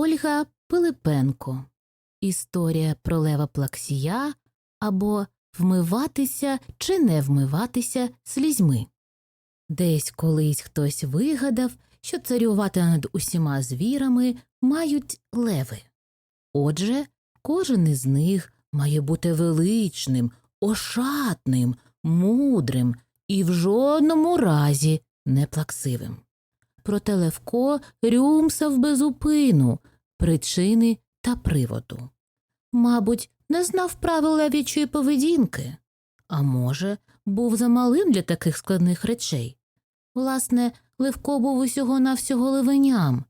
Ольга Пилипенко. Історія про лева плаксія або вмиватися чи не вмиватися слізьми. Десь колись хтось вигадав, що царювати над усіма звірами мають леви. Отже, кожен із них має бути величним, ошатним, мудрим і в жодному разі не плаксивим. Проте Левко рюмсав безупину, причини та приводу. Мабуть, не знав правил лев'ячої поведінки, а може, був замалим для таких складних речей. Власне, Левко був усього навсього левеням,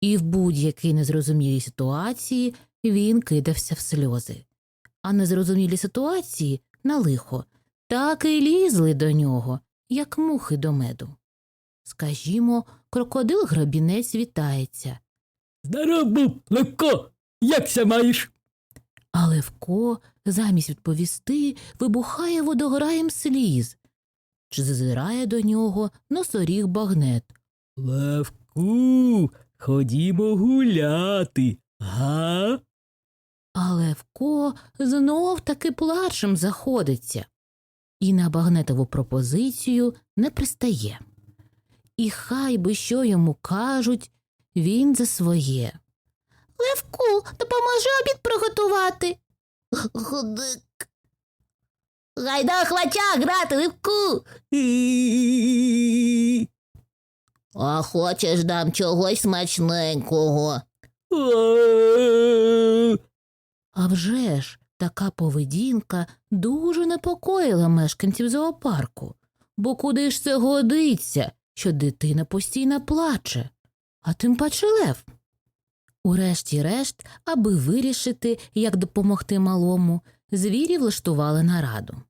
і в будь-якій незрозумілій ситуації він кидався в сльози. А незрозумілі ситуації на лихо так і лізли до нього, як мухи до меду. Скажімо, крокодил грабінець вітається, Здоров був, Левко! Якся маєш? а Левко, замість відповісти, вибухає водограєм сліз, чи зазирає до нього носоріг багнет. Левку, ходімо гуляти, га? А Левко знов таки плачем заходиться і на багнетову пропозицію не пристає. І хай би що йому кажуть, він за своє. Левку, допоможи обід приготувати. Худик. Гайда хвача грати, Левку. А хочеш дам чогось смачненького. А вже ж така поведінка дуже непокоїла мешканців зоопарку, бо куди ж це годиться, що дитина постійно плаче, а тим паче лев. Урешті-решт, аби вирішити, як допомогти малому, звірі влаштували нараду.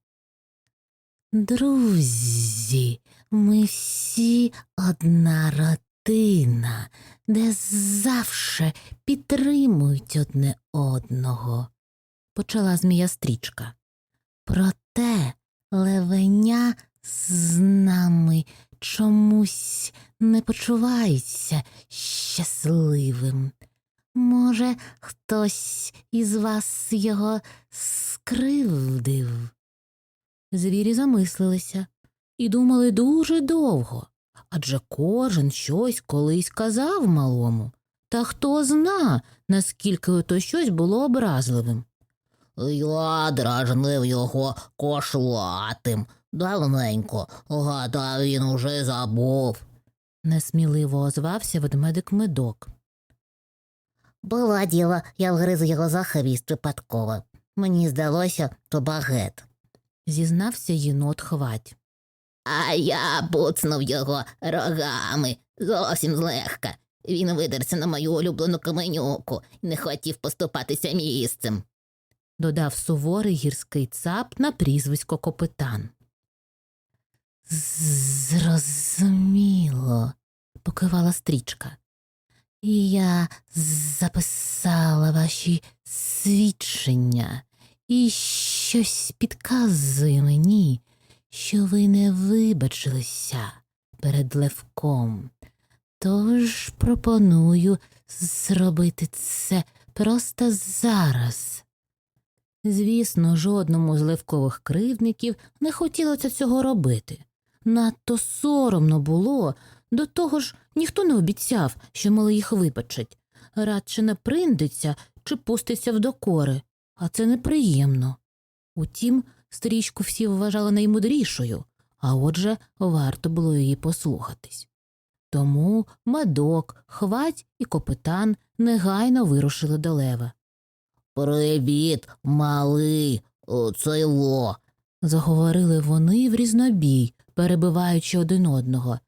Друзі, ми всі одна родина, де завше підтримують одне одного, почала змія стрічка. Проте левеня з нами чомусь не почувається щасливим. Може, хтось із вас його скривдив. Звірі замислилися і думали дуже довго, адже кожен щось колись казав малому, та хто зна, наскільки ото щось було образливим. Я дражнив його кошлатим. Давненько, гадав, він уже забув. несміливо озвався ведмедик медок. Було діло, я вгриз його за хвіст випадково. Мені здалося, то багет. Зізнався єнот хвать. А я буцнув його рогами зовсім злегка. Він видерся на мою улюблену каменюку і не хотів поступатися місцем. додав суворий гірський цап на прізвисько копитан. Зрозуміло, покивала стрічка. Я записала ваші свідчення, і щось підказує мені, що ви не вибачилися перед Левком. Тож пропоную зробити це просто зараз. Звісно, жодному з левкових кривдників не хотілося цього робити. Надто соромно було, до того ж ніхто не обіцяв, що мали їх вибачить. Радше не приндиться чи пуститься в докори, а це неприємно. Утім, стрічку всі вважали наймудрішою, а отже, варто було її послухатись. Тому медок, хвать і копитан негайно вирушили до лева. Привіт, малий, оце во. Заговорили вони в різнобій, перебиваючи один одного.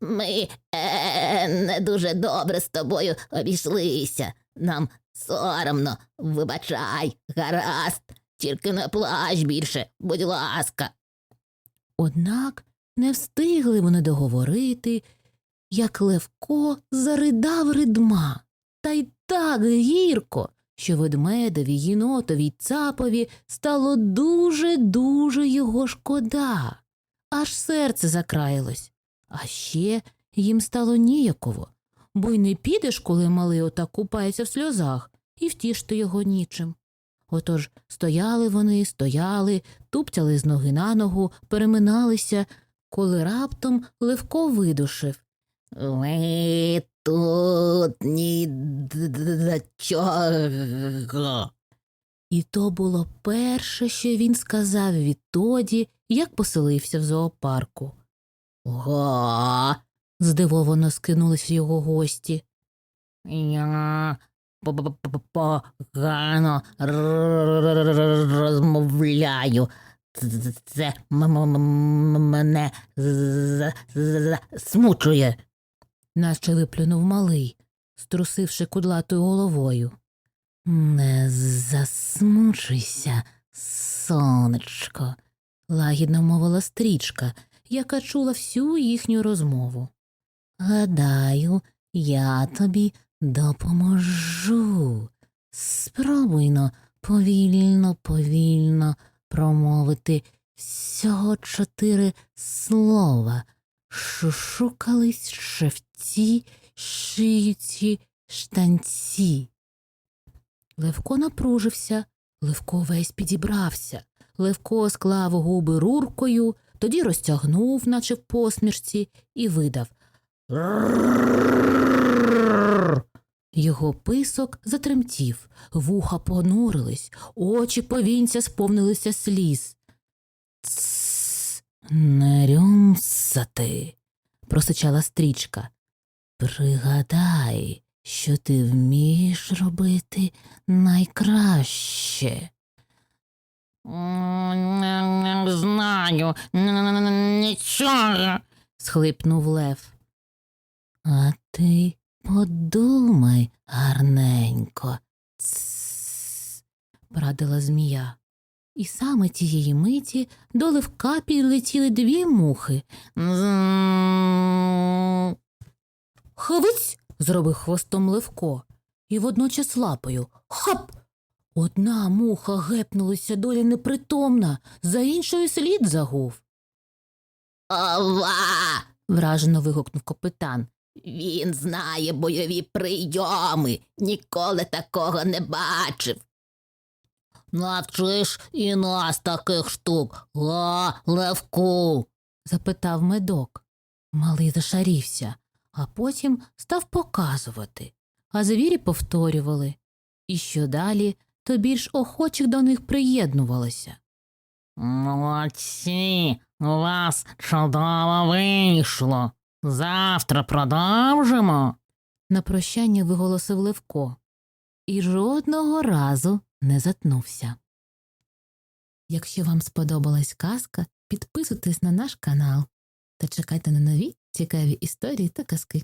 Ми е, не дуже добре з тобою обійшлися. Нам соромно, вибачай, гаразд, тільки не плач більше, будь ласка. Однак не встигли вони договорити, як Левко заридав ридма, та й так гірко, що ведмедеві, єнотові й цапові стало дуже-дуже його шкода, аж серце закраїлось. А ще їм стало ніяково, бо й не підеш, коли малий отак купається в сльозах, і втішти його нічим. Отож стояли вони, стояли, туптяли з ноги на ногу, переминалися, коли раптом Левко видушив. Ви тут ні чого. І то було перше, що він сказав відтоді, як поселився в зоопарку. Го, Здивовано скинулись його гості. я погано розмовляю. Це мене смучує. наче виплюнув малий, струсивши кудлатою головою. Не засмучуйся, сонечко, лагідно мовила стрічка, яка чула всю їхню розмову. Гадаю, я тобі допоможу. Спробуйно повільно, повільно промовити всього чотири слова. Шушукались шевці, шиюці, штанці. Левко напружився, Левко весь підібрався. Левко склав губи руркою, тоді розтягнув, наче в посмішці, і видав. Його писок затремтів, вуха понурились, очі повінця сповнилися сліз. Тсс, не рюмсати, просичала стрічка. Пригадай, що ти вмієш робити найкраще. Не знаю нічого. схлипнув Лев. А ти подумай гарненько. Тсс, порадила змія. І саме тієї миті до Левка підлетіли дві мухи. Хавиць. зробив хвостом Левко, і водночас лапою. Хап. Одна муха гепнулася долі непритомна, за іншою слід загув. Ова! вражено вигукнув капітан. Він знає бойові прийоми, ніколи такого не бачив. Навчиш і нас таких штук, га, Левку. запитав медок. Малий зашарівся, а потім став показувати, а звірі повторювали. І що далі, то більш охочих до них приєднувалося. Молодці, у вас чудово вийшло. Завтра продовжимо. На прощання виголосив Левко і жодного разу не затнувся. Якщо вам сподобалась казка, підписуйтесь на наш канал та чекайте на нові цікаві історії та казки.